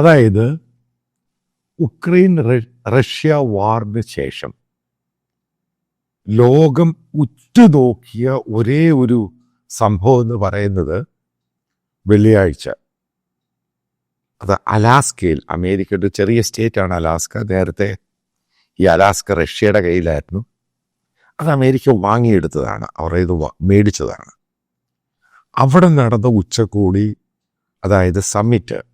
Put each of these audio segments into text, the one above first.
അതായത് Ukraine Russia വാറിന് ശേഷം ലോകം ഉറ്റുനോക്കിയ ഒരേ ഒരു സംഭവം എന്ന് പറയുന്നത് വെള്ളിയാഴ്ച. അത് അലാസ്കയിൽ അമേരിക്കയുടെ ചെറിയ സ്റ്റേറ്റാണ് അലാസ്ക. നേരത്തെ ഈ അലാസ്ക റഷ്യയുടെ കയ്യിലായിരുന്നു. അത് അമേരിക്ക വാങ്ങിയെടുത്തതാണ്. അവർ ഇത് മേടിച്ചതാണ്. അവിടെ നടന്ന ഉച്ചകൂടി അതായത് സമ്മിറ്റ്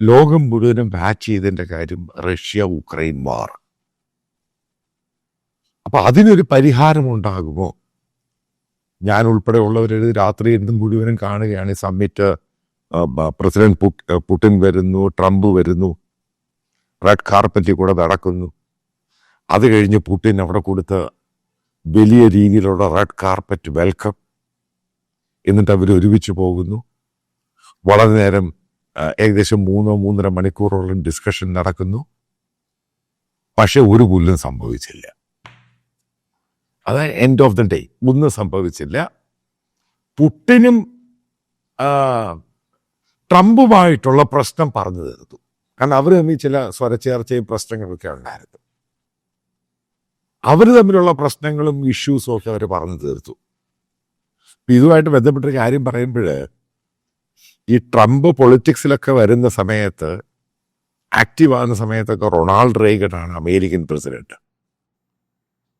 ലോകം മുഴുവനും ബാച്ച് ചെയ്തതിന്റെ കാര്യം റഷ്യ ഉക്രൈൻ വാർ അപ്പൊ അതിനൊരു പരിഹാരം ഉണ്ടാകുമോ ഞാൻ ഉൾപ്പെടെ ഉള്ളവരത് രാത്രി എന്തും മുഴുവനും കാണുകയാണ്. ഈ സമ്മിറ്റ് പ്രസിഡന്റ് പുടിൻ വരുന്നു ട്രംപ് വരുന്നു റെഡ് കാർപ്പറ്റിൽ കൂടെ നടക്കുന്നു. അത് കഴിഞ്ഞ് പുടിൻ അവിടെ കൊടുത്ത വലിയ രീതിയിലുള്ള റെഡ് കാർപ്പറ്റ് വെൽക്കം. എന്നിട്ട് അവർ ഒരുമിച്ച് പോകുന്നു. വളരെ നേരം ഏകദേശം മൂന്നോ മൂന്നര മണിക്കൂറോളം ഡിസ്കഷൻ നടക്കുന്നു. പക്ഷെ ഒരു പുല്ലും സംഭവിച്ചില്ല. അതായത് എൻഡ് ഓഫ് ദ ഡേ ഒന്നും സംഭവിച്ചില്ല. പുട്ടിനും ട്രംപുമായിട്ടുള്ള പ്രശ്നം പറഞ്ഞു തീർത്തു. കാരണം അവർ തമ്മിൽ ചില സ്വരച്ചേർച്ചയും പ്രശ്നങ്ങളൊക്കെ ഉണ്ടായിരുന്നു. അവർ തമ്മിലുള്ള പ്രശ്നങ്ങളും ഇഷ്യൂസും ഒക്കെ അവർ പറഞ്ഞു തീർത്തു. ഇതുമായിട്ട് ബന്ധപ്പെട്ട കാര്യം പറയുമ്പോൾ ഈ ട്രംപ് പൊളിറ്റിക്സിലൊക്കെ വരുന്ന സമയത്ത് ആക്റ്റീവ് ആകുന്ന സമയത്തൊക്കെ റൊണാൾഡ് റേഗൻ ആണ് അമേരിക്കൻ പ്രസിഡന്റ്.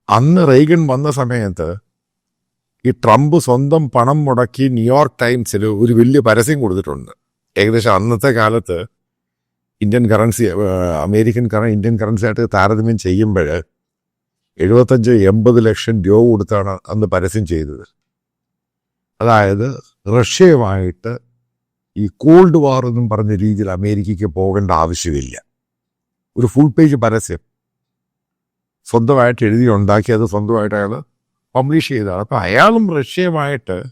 അന്ന് റേഗൻ വന്ന സമയത്ത് ഈ ട്രംപ് സ്വന്തം പണം മുടക്കി ന്യൂയോർക്ക് ടൈംസിൽ ഒരു വലിയ പരസ്യം കൊടുത്തിട്ടുണ്ട്. ഏകദേശം അന്നത്തെ കാലത്ത് ഇന്ത്യൻ കറൻസി അമേരിക്കൻ കറ ഇന്ത്യൻ കറൻസി ആയിട്ട് താരതമ്യം ചെയ്യുമ്പോൾ എഴുപത്തഞ്ച് എൺപത് ലക്ഷം രൂപ കൊടുത്താണ് അന്ന് പരസ്യം ചെയ്തത്. അതായത് റഷ്യയുമായിട്ട് ഈ കോൾഡ് വാർ എന്നും പറഞ്ഞ രീതിയിൽ അമേരിക്കയ്ക്ക് പോകേണ്ട ആവശ്യമില്ല. ഒരു ഫുൾ പേജ് പരസ്യം. സ്വന്തമായിട്ട് എഴുതി ഉണ്ടാക്കി അത് സ്വന്തമായിട്ട് അയാൾ പബ്ലിഷ് ചെയ്തതാണ് അപ്പം അയാളും റഷ്യയുമായിട്ട്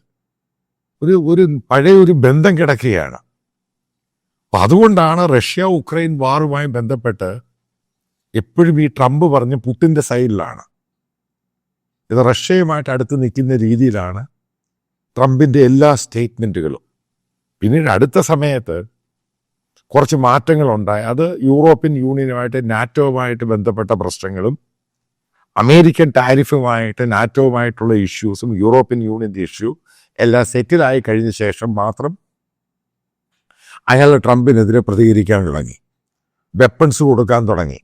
ഒരു ഒരു പഴയ ഒരു ബന്ധം കിടക്കുകയാണ്. അപ്പം അതുകൊണ്ടാണ് റഷ്യ ഉക്രൈൻ വാറുമായി ബന്ധപ്പെട്ട് എപ്പോഴും ഈ ട്രംപ് പറഞ്ഞ് പുട്ടിന്റെ സൈഡിലാണ്. ഇത് റഷ്യയുമായിട്ട് അടുത്ത് നിൽക്കുന്ന രീതിയിലാണ് ട്രംപിന്റെ എല്ലാ സ്റ്റേറ്റ്മെന്റുകളും പിന്നീട് അടുത്ത സമയത്ത് കുറച്ച് മാറ്റങ്ങളുണ്ടായി. അത് യൂറോപ്യൻ യൂണിയനുമായിട്ട് നാറ്റോവുമായിട്ട് ബന്ധപ്പെട്ട പ്രശ്നങ്ങളും അമേരിക്കൻ ടാരിഫുമായിട്ട് നാറ്റോവുമായിട്ടുള്ള ഇഷ്യൂസും യൂറോപ്യൻ യൂണിയന്റെ ഇഷ്യൂ എല്ലാം സെറ്റിലായി കഴിഞ്ഞ ശേഷം മാത്രം അയാൾ ട്രംപിനെതിരെ പ്രതികരിക്കാൻ തുടങ്ങി. വെപ്പൺസ് കൊടുക്കാൻ തുടങ്ങി.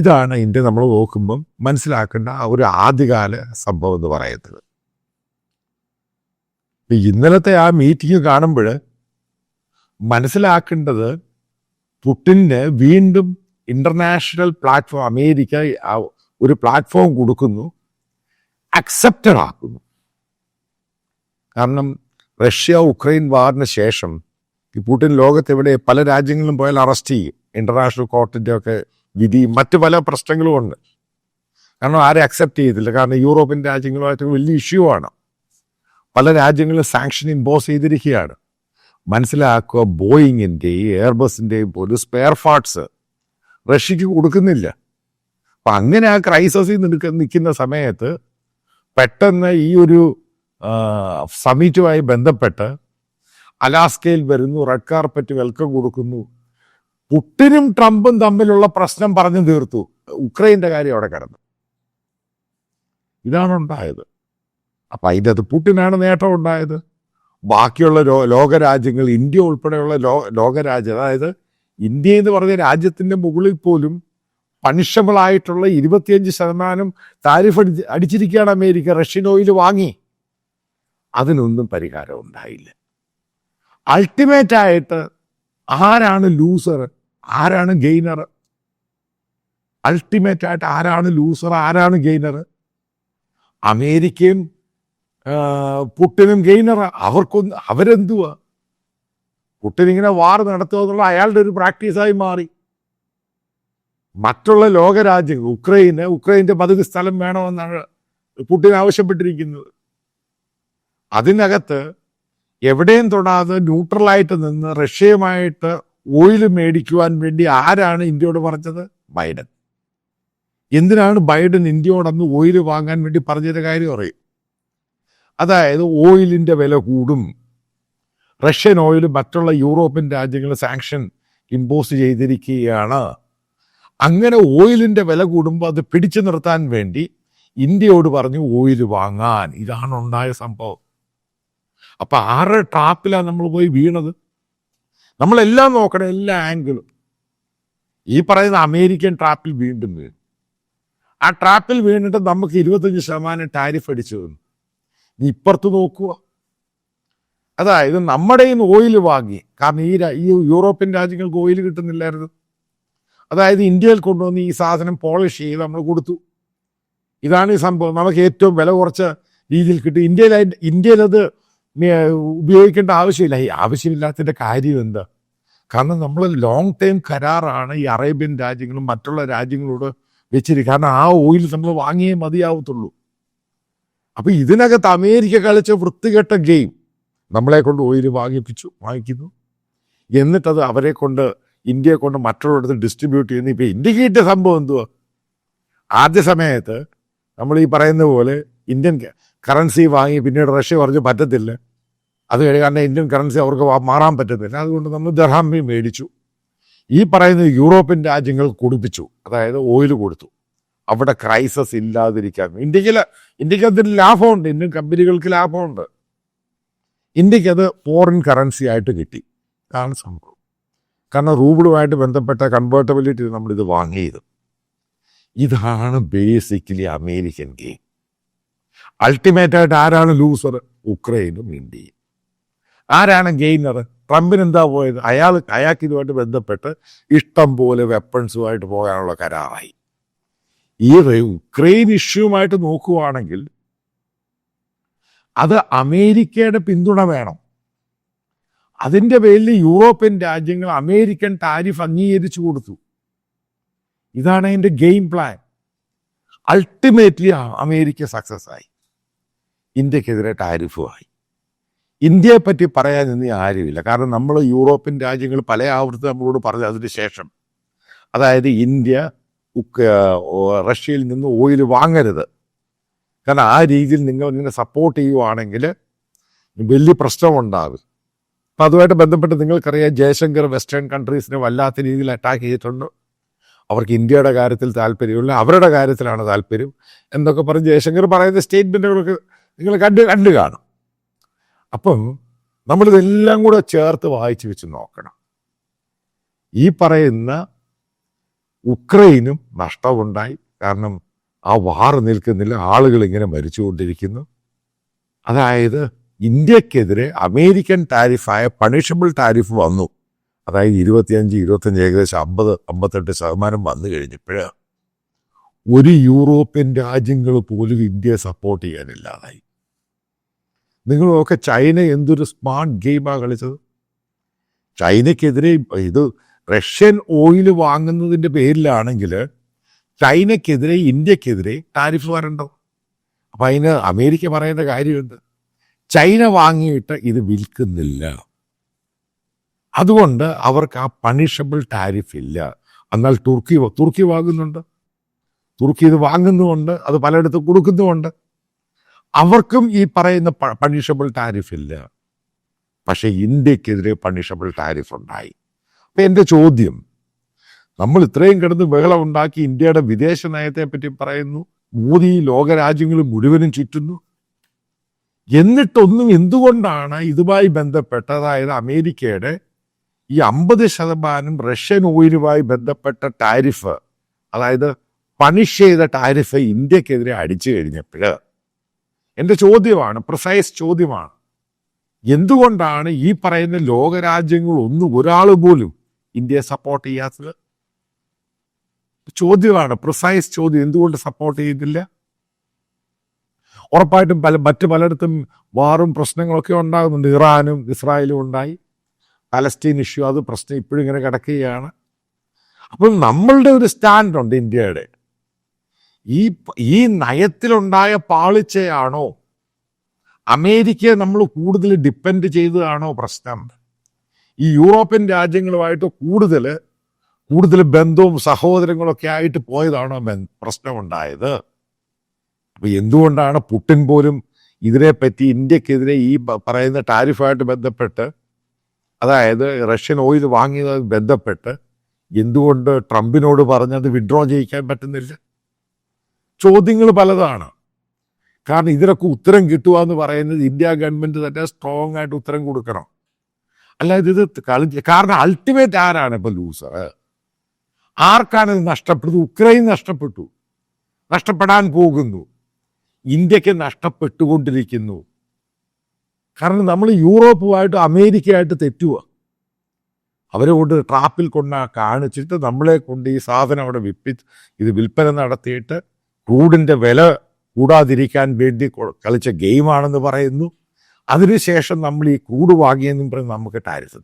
ഇതാണ് ഇന്ത്യ നമ്മൾ നോക്കുമ്പം മനസ്സിലാക്കേണ്ട ഒരു ആദ്യകാല സംഭവം എന്ന് പറയുന്നത്. ഇപ്പൊ ഇന്നലത്തെ ആ മീറ്റിംഗ് കാണുമ്പോൾ മനസ്സിലാക്കേണ്ടത് പുട്ടിന് വീണ്ടും ഇന്റർനാഷണൽ പ്ലാറ്റ്ഫോം അമേരിക്ക ഒരു പ്ലാറ്റ്ഫോം കൊടുക്കുന്നു. അക്സെപ്റ്റഡ് ആക്കുന്നു. കാരണം റഷ്യ ഉക്രൈൻ വാറിന് ശേഷം ഈ പുടിൻ ലോകത്തെവിടെ പല രാജ്യങ്ങളിലും പോയാൽ അറസ്റ്റ് ചെയ്യും. ഇന്റർനാഷണൽ കോർട്ടിന്റെ ഒക്കെ വിധി മറ്റു പല പ്രശ്നങ്ങളും ഉണ്ട്. കാരണം ആരെ അക്സെപ്റ്റ് ചെയ്തില്ല കാരണം യൂറോപ്യൻ രാജ്യങ്ങളുമായിട്ട് വലിയ ഇഷ്യൂ ആണ്. പല രാജ്യങ്ങളും സാങ്ഷൻ ഇമ്പോസ് ചെയ്തിരിക്കുകയാണ്. മനസ്സിലാക്കുക ബോയിങ്ങിന്റെയും എയർബസിന്റെയും പോലും സ്പെയർ പാർട്സ് റഷ്യക്ക് കൊടുക്കുന്നില്ല. അപ്പം അങ്ങനെ ആ ക്രൈസിൽ നിൽക്ക നിൽക്കുന്ന സമയത്ത് പെട്ടെന്ന് ഈ ഒരു സമിറ്റുമായി ബന്ധപ്പെട്ട് അലാസ്കയിൽ വരുന്നു റെഡ് കാർപ്പറ്റ് വെൽക്കം കൊടുക്കുന്നു. പുട്ടിനും ട്രംപും തമ്മിലുള്ള പ്രശ്നം പറഞ്ഞു തീർത്തു. ഉക്രൈന്റെ കാര്യം അവിടെ കിടന്നു. ഇതാണ് ഉണ്ടായത്. അപ്പം അതിന്റെ അത് പുട്ടിനാണ് നേട്ടം ഉണ്ടായത്. ബാക്കിയുള്ള ലോ ലോകരാജ്യങ്ങൾ ഇന്ത്യ ഉൾപ്പെടെയുള്ള ലോ ലോകരാജ്യം അതായത് ഇന്ത്യ എന്ന് പറഞ്ഞ രാജ്യത്തിന്റെ മുകളിൽ പോലും പണിഷബിളായിട്ടുള്ള ഇരുപത്തിയഞ്ച് ശതമാനം താരിഫ് അടി അടിച്ചിരിക്കുകയാണ് അമേരിക്ക. റഷ്യൻ ഓയിൽ വാങ്ങി. അതിനൊന്നും പരിഹാരം ഉണ്ടായില്ല. അൾട്ടിമേറ്റ് ആയിട്ട് ആരാണ് ലൂസർ? ആരാണ് ഗെയിനർ? അൾട്ടിമേറ്റ് ആയിട്ട് ആരാണ് ലൂസർ? ആരാണ് ഗെയിനർ? അമേരിക്കയും പുട്ടിനും ഗെയിനറാ അവർക്കൊന്ന് അവരെന്തുവാ? പുട്ടിനിങ്ങനെ വാർ നടത്തുക എന്നുള്ള അയാളുടെ ഒരു പ്രാക്ടീസായി മാറി. മറ്റുള്ള ലോകരാജ്യങ്ങൾ ഉക്രൈന് ഉക്രൈന്റെ പതിവ് സ്ഥലം വേണമെന്നാണ് പുട്ടിൻ ആവശ്യപ്പെട്ടിരിക്കുന്നത്. അതിനകത്ത് എവിടെയും തൊടാതെ ന്യൂട്രലായിട്ട് നിന്ന് റഷ്യയുമായിട്ട് ഓയിൽ മേടിക്കുവാൻ വേണ്ടി ആരാണ് ഇന്ത്യയോട് പറഞ്ഞത്? ബൈഡൻ. എന്തിനാണ് ബൈഡൻ ഇന്ത്യയോടന്ന് ഓയിൽ വാങ്ങാൻ വേണ്ടി പറഞ്ഞൊരു കാര്യം അറിയും? അതായത് ഓയിലിന്റെ വില കൂടും. റഷ്യൻ ഓയിൽ മറ്റുള്ള യൂറോപ്യൻ രാജ്യങ്ങൾ സാങ്ഷൻ ഇമ്പോസ് ചെയ്തിരിക്കുകയാണ്. അങ്ങനെ ഓയിലിന്റെ വില കൂടുമ്പോൾ അത് പിടിച്ചു നിർത്താൻ വേണ്ടി ഇന്ത്യയോട് പറഞ്ഞു ഓയിൽ വാങ്ങാൻ. ഇതാണ് ഉണ്ടായ സംഭവം. അപ്പം ആറ് ട്രാപ്പിലാണ് നമ്മൾ പോയി വീണത്? നമ്മളെല്ലാം നോക്കണം എല്ലാ ആംഗിളും ഈ പറയുന്ന അമേരിക്കൻ ട്രാപ്പിൽ വീണ്ടും വീണു. ആ ട്രാപ്പിൽ വീണിട്ട് നമുക്ക് ഇരുപത്തഞ്ച് ശതമാനം ടാരിഫ് അടിച്ചു തന്നു. നീ ഇപ്പുറത്ത് നോക്കുക. അതായത് നമ്മുടെ ഈ ഓയിൽ വാങ്ങി. കാരണം ഈ ഈ യൂറോപ്യൻ രാജ്യങ്ങൾക്ക് ഓയിൽ കിട്ടുന്നില്ലായിരുന്നു. അതായത് ഇന്ത്യയിൽ കൊണ്ടുവന്ന് ഈ സാധനം പോളിഷ് ചെയ്ത് നമ്മൾ കൊടുത്തു. ഇതാണ് ഈ സംഭവം. നമുക്ക് ഏറ്റവും വില കുറച്ച രീതിയിൽ കിട്ടും. ഇന്ത്യയിൽ ഇന്ത്യയിൽ അത് ഉപയോഗിക്കേണ്ട ആവശ്യമില്ല. ഈ ആവശ്യമില്ലാത്തതിന്റെ കാര്യം എന്താ? കാരണം നമ്മൾ ലോങ് ടൈം കരാറാണ് ഈ അറേബ്യൻ രാജ്യങ്ങളും മറ്റുള്ള രാജ്യങ്ങളോട് വെച്ചിരിക്കുക കാരണം ആ ഓയിൽ നമ്മൾ വാങ്ങിയേ മതിയാവത്തുള്ളൂ. അപ്പൊ ഇതിനകത്ത് അമേരിക്ക കളിച്ച വൃത്തികെട്ട ഗെയിം നമ്മളെ കൊണ്ട് ഓയിൽ വാങ്ങിപ്പിച്ചു വാങ്ങിക്കുന്നു. എന്നിട്ടത് അവരെ കൊണ്ട് ഇന്ത്യയെ കൊണ്ട് മറ്റുള്ളവരുടെ ഡിസ്ട്രിബ്യൂട്ട് ചെയ്യുന്നു. ഇപ്പൊ ഇന്ത്യയ്ക്ക് കിട്ടിയ സംഭവം എന്തുവാ? ആദ്യ സമയത്ത് നമ്മൾ ഈ പറയുന്ന പോലെ ഇന്ത്യൻ കറൻസി വാങ്ങി പിന്നീട് റഷ്യ പറഞ്ഞു പറ്റത്തില്ല. അത് കാരണം ഇന്ത്യൻ കറൻസി അവർക്ക് മാറാൻ പറ്റത്തില്ല. അതുകൊണ്ട് നമ്മൾ ദർഹാമി മേടിച്ചു. ഈ പറയുന്ന യൂറോപ്യൻ രാജ്യങ്ങൾ കുടിപ്പിച്ചു. അതായത് ഓയിൽ കൊടുത്തു. അവിടെ ക്രൈസസ് ഇല്ലാതിരിക്കാൻ ഇന്ത്യയ്ക്ക് ഇന്ത്യയ്ക്ക് അതിന് ലാഭമുണ്ട് ഇന്ത്യൻ കമ്പനികൾക്ക് ലാഭമുണ്ട്. ഇന്ത്യയ്ക്ക് അത് ഫോറിൻ കറൻസി ആയിട്ട് കിട്ടി. അതാണ് സംഭവം. കാരണം റൂബിളുമായിട്ട് ബന്ധപ്പെട്ട കൺവേർട്ടബിലിറ്റി നമ്മളിത് വാങ്ങിയത്. ഇതാണ് ബേസിക്കലി അമേരിക്കൻ ഗെയിം അൾട്ടിമേറ്റ് ആയിട്ട് ആരാണ് ലൂസർ ഉക്രൈനും ഇന്ത്യയും. ആരാണ് ഗെയിനർ ട്രംപിന് എന്താ പോയത്? അയാൾ അയാൾക്ക് ഇതുമായിട്ട് ബന്ധപ്പെട്ട് ഇഷ്ടം പോലെ വെപ്പൺസുമായിട്ട് പോകാനുള്ള കരാറായി. ഈ ഉക്രൈൻ ഇഷ്യൂമായിട്ട് നോക്കുവാണെങ്കിൽ അത് അമേരിക്കയുടെ പിന്തുണ വേണം. അതിന്റെ പേരിൽ യൂറോപ്യൻ രാജ്യങ്ങൾ അമേരിക്കൻ താരിഫ് അംഗീകരിച്ചു കൊടുത്തു. ഇതാണ് അതിന്റെ game plan. Ultimately America success ആയി. ഇന്ത്യക്കെതിരെ ടാരിഫുമായി ഇന്ത്യയെ പറ്റി പറയാൻ ഇന്ന് ആരുമില്ല. കാരണം നമ്മൾ യൂറോപ്യൻ രാജ്യങ്ങൾ പല ആവർത്തി നമ്മളോട് പറഞ്ഞു അതിന് ശേഷം. അതായത് ഇന്ത്യ റഷ്യയിൽ നിന്ന് ഓയിൽ വാങ്ങരുത്. കാരണം ആ രീതിയിൽ നിങ്ങൾ ഇങ്ങനെ സപ്പോർട്ട് ചെയ്യുവാണെങ്കിൽ വലിയ പ്രശ്നമുണ്ടാകും. അപ്പം അതുമായിട്ട് ബന്ധപ്പെട്ട് നിങ്ങൾക്കറിയാം ജയശങ്കർ വെസ്റ്റേൺ കൺട്രീസിനെ വല്ലാത്ത രീതിയിൽ അറ്റാക്ക് ചെയ്തിട്ടുണ്ട്. അവർക്ക് ഇന്ത്യയുടെ കാര്യത്തിൽ താല്പര്യമില്ല അവരുടെ കാര്യത്തിലാണ് താല്പര്യം എന്നൊക്കെ പറഞ്ഞ് ജയശങ്കർ പറയുന്ന സ്റ്റേറ്റ്മെന്റുകളൊക്കെ നിങ്ങൾ കണ്ട് കണ്ടു കാണും. അപ്പം നമ്മളിതെല്ലാം കൂടെ ചേർത്ത് വായിച്ചു വെച്ച് നോക്കണം. ഈ പറയുന്ന ഉക്രൈനും നഷ്ടമുണ്ടായി കാരണം ആ വാർ നിൽക്കുന്നില്ല. ആളുകൾ ഇങ്ങനെ മരിച്ചുകൊണ്ടിരിക്കുന്നു. അതായത് ഇന്ത്യക്കെതിരെ അമേരിക്കൻ ടാരിഫായ പണിഷബിൾ ടാരിഫ് വന്നു. അതായത് ഇരുപത്തിയഞ്ച് ഇരുപത്തഞ്ച് ഏകദേശം അമ്പത് അമ്പത്തെട്ട് ശതമാനം വന്നു കഴിഞ്ഞപ്പോൾ ഒരു യൂറോപ്യൻ രാജ്യങ്ങൾ പോലും ഇന്ത്യയെ സപ്പോർട്ട് ചെയ്യാനില്ലാതായി നിങ്ങളൊക്കെ ചൈന എന്തൊരു സ്മാർട്ട് ഗെയിമാണ് കളിച്ചത്? ചൈനയ്ക്കെതിരെ ഇത് റഷ്യൻ ഓയിൽ വാങ്ങുന്നതിന്റെ പേരിലാണെങ്കിൽ ചൈനയ്ക്കെതിരെ ഇന്ത്യക്കെതിരെ ടാരിഫ് വരണ്ടോ അപ്പം അതിന് അമേരിക്ക പറയേണ്ട കാര്യമുണ്ട് ചൈന വാങ്ങിയിട്ട് ഇത് വിൽക്കുന്നില്ല. അതുകൊണ്ട് അവർക്ക് ആ പണിഷബിൾ ടാരിഫ് ഇല്ല. എന്നാൽ തുർക്കി തുർക്കി വാങ്ങുന്നുണ്ട്. തുർക്കി ഇത് വാങ്ങുന്നുമുണ്ട് അത് പലയിടത്തും കൊടുക്കുന്നുമുണ്ട്. അവർക്കും ഈ പറയുന്ന പണിഷബിൾ ടാരിഫ് ഇല്ല. പക്ഷേ ഇന്ത്യക്കെതിരെ പണിഷബിൾ ടാരിഫ് ഉണ്ടായി. അപ്പൊ എന്റെ ചോദ്യം. നമ്മൾ ഇത്രയും കിടന്ന് ബഹളം ഉണ്ടാക്കി ഇന്ത്യയുടെ വിദേശ നയത്തെ പറ്റി പറയുന്നു. മോദി ലോകരാജ്യങ്ങൾ മുഴുവനും ചുറ്റുന്നു. എന്നിട്ടൊന്നും എന്തുകൊണ്ടാണ് ഇതുമായി ബന്ധപ്പെട്ട അതായത് അമേരിക്കയുടെ ഈ അമ്പത് ശതമാനം റഷ്യൻ ഓയിലുമായി ബന്ധപ്പെട്ട ടാരിഫ് അതായത് പണിഷ് ചെയ്ത ടാരിഫ് ഇന്ത്യക്കെതിരെ അടിച്ചു കഴിഞ്ഞപ്പോൾ. എന്റെ ചോദ്യമാണ് പ്രിസൈസ് ചോദ്യമാണ്. എന്തുകൊണ്ടാണ് ഈ പറയുന്ന ലോകരാജ്യങ്ങൾ ഒന്നും ഒരാൾ പോലും ഇന്ത്യയെ സപ്പോർട്ട് ചെയ്യാത്തത്? ചോദ്യമാണ്. പ്രിസൈസ് ചോദ്യം. എന്തുകൊണ്ട് സപ്പോർട്ട് ചെയ്തില്ല ഉറപ്പായിട്ടും പല മറ്റു പലയിടത്തും വാറും പ്രശ്നങ്ങളൊക്കെ ഉണ്ടാകുന്നുണ്ട്. ഇറാനും ഇസ്രായേലും ഉണ്ടായി. പലസ്തീൻ ഇഷ്യൂ അത് പ്രശ്നം ഇപ്പോഴും ഇങ്ങനെ കിടക്കുകയാണ്. അപ്പം നമ്മളുടെ ഒരു സ്റ്റാൻഡ് ഉണ്ട് ഇന്ത്യയുടെ. ഈ ഈ നയത്തിലുണ്ടായ പാളിച്ചയാണോ? അമേരിക്കയെ നമ്മൾ കൂടുതൽ ഡിപ്പെൻഡ് ചെയ്തതാണോ പ്രശ്നം? ഈ യൂറോപ്യൻ രാജ്യങ്ങളുമായിട്ട് കൂടുതൽ കൂടുതൽ ബന്ധവും സഹോദരങ്ങളൊക്കെ ആയിട്ട് പോയതാണോ പ്രശ്നമുണ്ടായത്. അപ്പൊ എന്തുകൊണ്ടാണ് പുട്ടിൻ പോലും ഇതിനെപ്പറ്റി ഇന്ത്യക്കെതിരെ ഈ പറയുന്ന ടാരിഫായിട്ട് ബന്ധപ്പെട്ട് അതായത് റഷ്യൻ ഓയിൽ വാങ്ങിയത് ബന്ധപ്പെട്ട് എന്തുകൊണ്ട് ട്രംപിനോട് പറഞ്ഞത് വിഡ്രോ ചെയ്യിക്കാൻ പറ്റുന്നില്ല? ചോദ്യങ്ങൾ പലതാണ്. കാരണം ഇതിനൊക്കെ ഉത്തരം കിട്ടുക എന്ന് പറയുന്നത് ഇന്ത്യ ഗവൺമെന്റ് തന്നെ സ്ട്രോങ് ആയിട്ട് ഉത്തരം കൊടുക്കണം. അല്ലാതെ ഇത് കളി കാരണം അൾട്ടിമേറ്റ് ആരാണ് ഇപ്പൊ ലൂസർ ആർക്കാണ് ഇത് നഷ്ടപ്പെട്ടത്? ഉക്രൈൻ നഷ്ടപ്പെട്ടു. നഷ്ടപ്പെടാൻ പോകുന്നു. ഇന്ത്യയ്ക്ക് നഷ്ടപ്പെട്ടുകൊണ്ടിരിക്കുന്നു. കാരണം നമ്മൾ യൂറോപ്പുമായിട്ട് അമേരിക്കയായിട്ട് തെറ്റുക അവരെ കൊണ്ട് ട്രാപ്പിൽ കൊണ്ട കാണിച്ചിട്ട് നമ്മളെ കൊണ്ട് ഈ സാധനം അവിടെ വിപ്പി ഇത് വിൽപ്പന നടത്തിയിട്ട് ക്രൂഡിന്റെ വില കൂടാതിരിക്കാൻ വേണ്ടി കളിച്ച ഗെയിമാണെന്ന് പറയുന്നു. അതിനുശേഷം നമ്മൾ ഈ കൂട് വാങ്ങിയെന്നും പറഞ്ഞ് നമുക്ക് ടാരിഫ്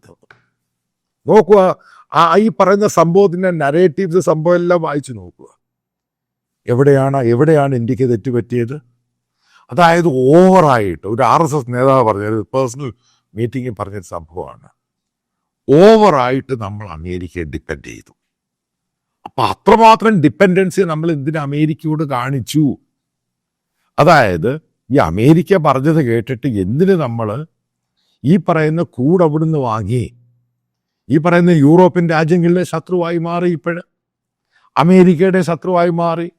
നോക്കുക ആ ഈ പറയുന്ന സംഭവത്തിന്റെ നരേറ്റീവ്സ് സംഭവം എല്ലാം വായിച്ചു നോക്കുക. എവിടെയാണ് എവിടെയാണ് ഇന്ത്യയ്ക്ക് തെറ്റുപറ്റിയത്? അതായത് ഓവറായിട്ട് ഒരു ആർ എസ് എസ് നേതാവ് പറഞ്ഞത് പേഴ്സണൽ മീറ്റിങ്ങിൽ പറഞ്ഞൊരു സംഭവമാണ്. ഓവറായിട്ട് നമ്മൾ അമേരിക്കയെ ഡിപ്പെൻഡ് ചെയ്തു. അപ്പൊ അത്രമാത്രം ഡിപ്പെൻഡൻസി നമ്മൾ എന്തിനു അമേരിക്കയോട് കാണിച്ചു? അതായത് ഈ അമേരിക്ക പറഞ്ഞത് കേട്ടിട്ട് എന്തിന് നമ്മൾ ഈ പറയുന്ന കൂട് അവിടുന്ന് വാങ്ങി? ഈ പറയുന്ന യൂറോപ്യൻ രാജ്യങ്ങളിലെ ശത്രുവായി മാറി ഇപ്പോഴ്. അമേരിക്കയുടെ ശത്രുവായി മാറി.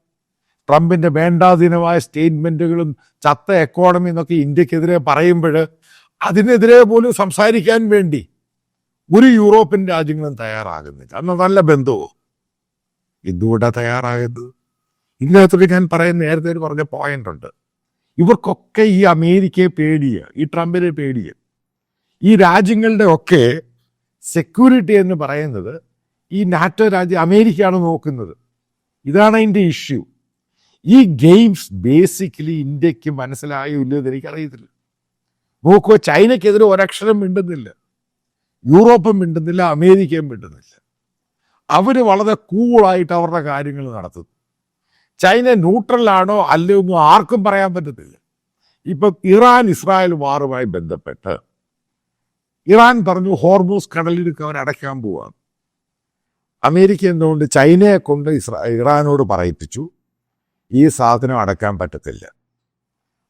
ട്രംപിന്റെ വേണ്ടാധീനമായ സ്റ്റേറ്റ്മെന്റുകളും ചത്ത എക്കോണമി എന്നൊക്കെ ഇന്ത്യക്കെതിരെ പറയുമ്പോൾ അതിനെതിരെ പോലും സംസാരിക്കാൻ വേണ്ടി ഒരു യൂറോപ്യൻ രാജ്യങ്ങളും തയ്യാറാകുന്നില്ല. അന്ന് നല്ല ബന്ധവും? എന്തുകൊണ്ടാണ് തയ്യാറാകുന്നത്? ഇതിനകത്തൊക്കെ ഞാൻ പറയുന്ന നേരത്തെ പറഞ്ഞ പോയിന്റ് ഉണ്ട്. ഇവർക്കൊക്കെ ഈ അമേരിക്കയെ പേടിയ ഈ ട്രംപിനെ പേടിയ. ഈ രാജ്യങ്ങളുടെ ഒക്കെ സെക്യൂരിറ്റി എന്ന് പറയുന്നത് ഈ നാറ്റോ രാജ്യം അമേരിക്കയാണ് നോക്കുന്നത്. ഇതാണ് അതിന്റെ ഇഷ്യൂ ഈ ഗെയിംസ് ബേസിക്കലി ഇന്ത്യയ്ക്ക് മനസ്സിലായോ ഇല്ലയോ എന്ന് എനിക്കറിയത്തില്ല. നോക്കുക ചൈനയ്ക്കെതിരെ ഒരക്ഷരം മിണ്ടുന്നില്ല. യൂറോപ്പും മിണ്ടുന്നില്ല അമേരിക്കയും മിണ്ടുന്നില്ല. അവർ വളരെ കൂളായിട്ട് അവരുടെ കാര്യങ്ങൾ നടത്തുന്നു. ചൈന ന്യൂട്രലാണോ അല്ലയോ ഒന്നും ആർക്കും പറയാൻ പറ്റത്തില്ല. ഇപ്പം ഇറാൻ ഇസ്രായേൽ വാറുമായി ബന്ധപ്പെട്ട് ഇറാൻ പറഞ്ഞു ഹോർമോസ് കടലിടുക്ക് അവർ അടയ്ക്കാൻ പോവാണ്. അമേരിക്ക എന്തുകൊണ്ട് ചൈനയെ കൊണ്ട് ഇസ്രാ ഇറാനോട് പറയിപ്പിച്ചു? ഈ സാധനം അടക്കാൻ പറ്റത്തില്ല.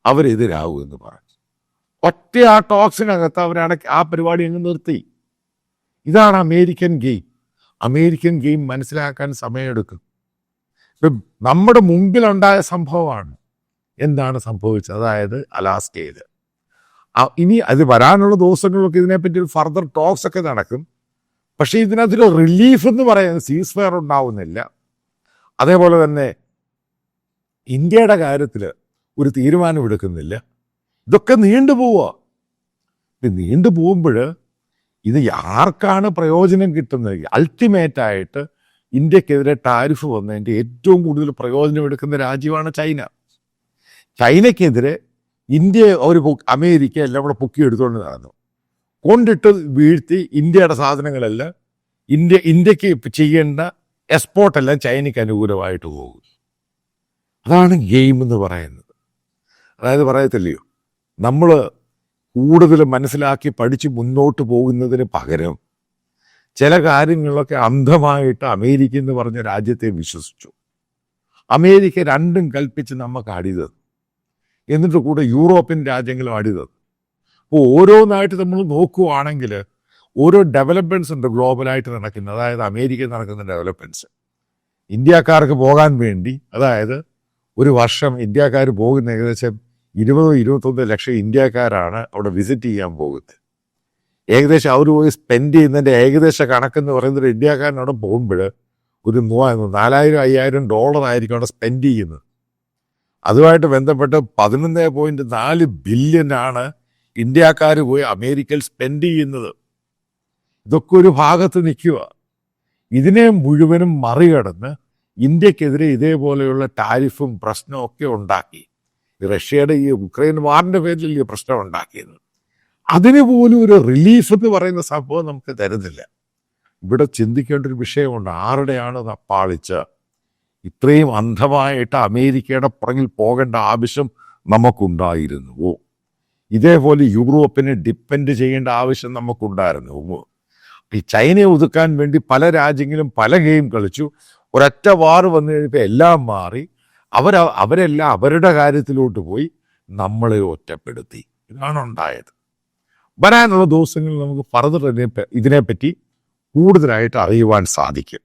അവരെതിരാകും എന്ന് പറഞ്ഞു. ഒറ്റ ആ ടോക്സിനകത്ത് അവർ ആ പരിപാടി അങ്ങ് നിർത്തി. ഇതാണ് അമേരിക്കൻ ഗെയിം. അമേരിക്കൻ ഗെയിം മനസ്സിലാക്കാൻ സമയമെടുക്കും. നമ്മുടെ മുമ്പിലുണ്ടായ സംഭവമാണ്. എന്താണ് സംഭവിച്ചത്? അതായത് അലാസ്കയിൽ ഇനി അത് വരാനുള്ള ദിവസങ്ങളിലൊക്കെ ഇതിനെപ്പറ്റി ഫർദർ ടോക്സ് ഒക്കെ നടക്കും. പക്ഷേ ഇതിനകത്തൊരു റിലീഫ് എന്ന് പറയുന്നത് സീസ് ഫയർ ഉണ്ടാവുന്നില്ല. അതേപോലെ തന്നെ ഇന്ത്യയുടെ കാര്യത്തിൽ ഒരു തീരുമാനം എടുക്കുന്നില്ല. ഇതൊക്കെ നീണ്ടുപോവുക ഇത് നീണ്ടു പോകുമ്പോൾ ഇത് ആർക്കാണ് പ്രയോജനം കിട്ടുന്നത്? അൾട്ടിമേറ്റ് ആയിട്ട് ഇന്ത്യക്കെതിരെ ടാരിഫ് വന്നതിന്റെ ഏറ്റവും കൂടുതൽ പ്രയോജനം എടുക്കുന്ന രാജ്യമാണ് ചൈന. ചൈനയ്ക്കെതിരെ ഇന്ത്യ അവർ അമേരിക്ക എല്ലാം കൂടെ പൊക്കി എടുത്തുകൊണ്ട് നടന്നു. കൊണ്ടിട്ട് വീഴ്ത്തി ഇന്ത്യയുടെ സാധനങ്ങളെല്ലാം ഇന്ത്യ ഇന്ത്യയ്ക്ക് ചെയ്യേണ്ട എക്സ്പോർട്ടെല്ലാം ചൈനയ്ക്ക് അനുകൂലമായിട്ട് പോകും. അതാണ് ഗെയിം എന്ന് പറയുന്നത്. അതായത് പറയത്തില്ലയോ? നമ്മൾ കൂടുതൽ മനസ്സിലാക്കി പഠിച്ച് മുന്നോട്ട് പോകുന്നതിന് പകരം ചില കാര്യങ്ങളിലൊക്കെ അന്ധമായിട്ട് അമേരിക്ക എന്ന് പറഞ്ഞ രാജ്യത്തെ വിശ്വസിച്ചു. അമേരിക്ക രണ്ടും കൽപ്പിച്ച് നമുക്ക് അടിതന്നു എന്നിട്ട് കൂടെ യൂറോപ്യൻ രാജ്യങ്ങളും അടിതന്നു അപ്പോൾ ഓരോന്നായിട്ട് നമ്മൾ നോക്കുവാണെങ്കിൽ ഓരോ ഡെവലപ്മെന്റ്സ് ഉണ്ട് ഗ്ലോബലായിട്ട് നടക്കുന്നത് അതായത് അമേരിക്കയിൽ നടക്കുന്ന ഡെവലപ്മെന്റ്സ് ഇന്ത്യക്കാർക്ക് പോകാൻ വേണ്ടി അതായത് ഒരു വർഷം ഇന്ത്യക്കാർ പോകുന്ന ഏകദേശം ഇരുപതോ ഇരുപത്തൊന്ന് ലക്ഷം ഇന്ത്യക്കാരാണ് അവിടെ വിസിറ്റ് ചെയ്യാൻ പോകുന്നത്. ഏകദേശം അവർ പോയി സ്പെൻഡ് ചെയ്യുന്നതിന്റെ ഏകദേശ കണക്കെന്ന് പറയുന്നത് ഇന്ത്യക്കാരൻ അവിടെ പോകുമ്പോൾ ഒരു മൂവായിരം നാലായിരം അയ്യായിരം ഡോളർ ആയിരിക്കും അവിടെ സ്പെൻഡ് ചെയ്യുന്നത്. അതുമായിട്ട് ബന്ധപ്പെട്ട് പതിനൊന്ന് പോയിന്റ് നാല് ബില്യൺ ആണ് ഇന്ത്യക്കാർ പോയി അമേരിക്കയിൽ സ്പെൻഡ് ചെയ്യുന്നത്. ഇതൊക്കെ ഒരു ഭാഗത്ത് നിൽക്കുക. ഇതിനെ മുഴുവനും മറികടന്ന് ഇന്ത്യക്കെതിരെ ഇതേപോലെയുള്ള ടാരിഫും പ്രശ്നവും ഒക്കെ ഉണ്ടാക്കി. റഷ്യയുടെ ഈ ഉക്രൈൻ വാറിന്റെ പേരിൽ ഈ പ്രശ്നം ഉണ്ടാക്കിയത്. അതിന് പോലും ഒരു റിലീഫ് എന്ന് പറയുന്ന സംഭവം നമുക്ക് തരുന്നില്ല. ഇവിടെ ചിന്തിക്കേണ്ട ഒരു വിഷയമുണ്ട് ആരുടെയാണ് അപ്പാളിച്ച് പാളിച്ച? ഇത്രയും അന്ധമായിട്ട് അമേരിക്കയുടെ പുറകിൽ പോകേണ്ട ആവശ്യം നമുക്കുണ്ടായിരുന്നുവോ? ഇതേപോലെ യൂറോപ്പിനെ ഡിപ്പെൻഡ് ചെയ്യേണ്ട ആവശ്യം നമുക്കുണ്ടായിരുന്നു ഈ ചൈനയെ ഒതുക്കാൻ വേണ്ടി പല രാജ്യങ്ങളും പല ഗെയിം കളിച്ചു. ഒരൊറ്റ വാർ വന്നു കഴിഞ്ഞപ്പോൾ എല്ലാം മാറി. അവർ അവരെല്ലാം അവരുടെ കാര്യത്തിലോട്ട് പോയി. നമ്മളെ ഒറ്റപ്പെടുത്തി. ഇതാണ് ഉണ്ടായത് വരാനുള്ള ദിവസങ്ങളിൽ നമുക്ക് ഫർദർ ഇതിനെപ്പറ്റി കൂടുതലായിട്ട് അറിയുവാൻ സാധിക്കും.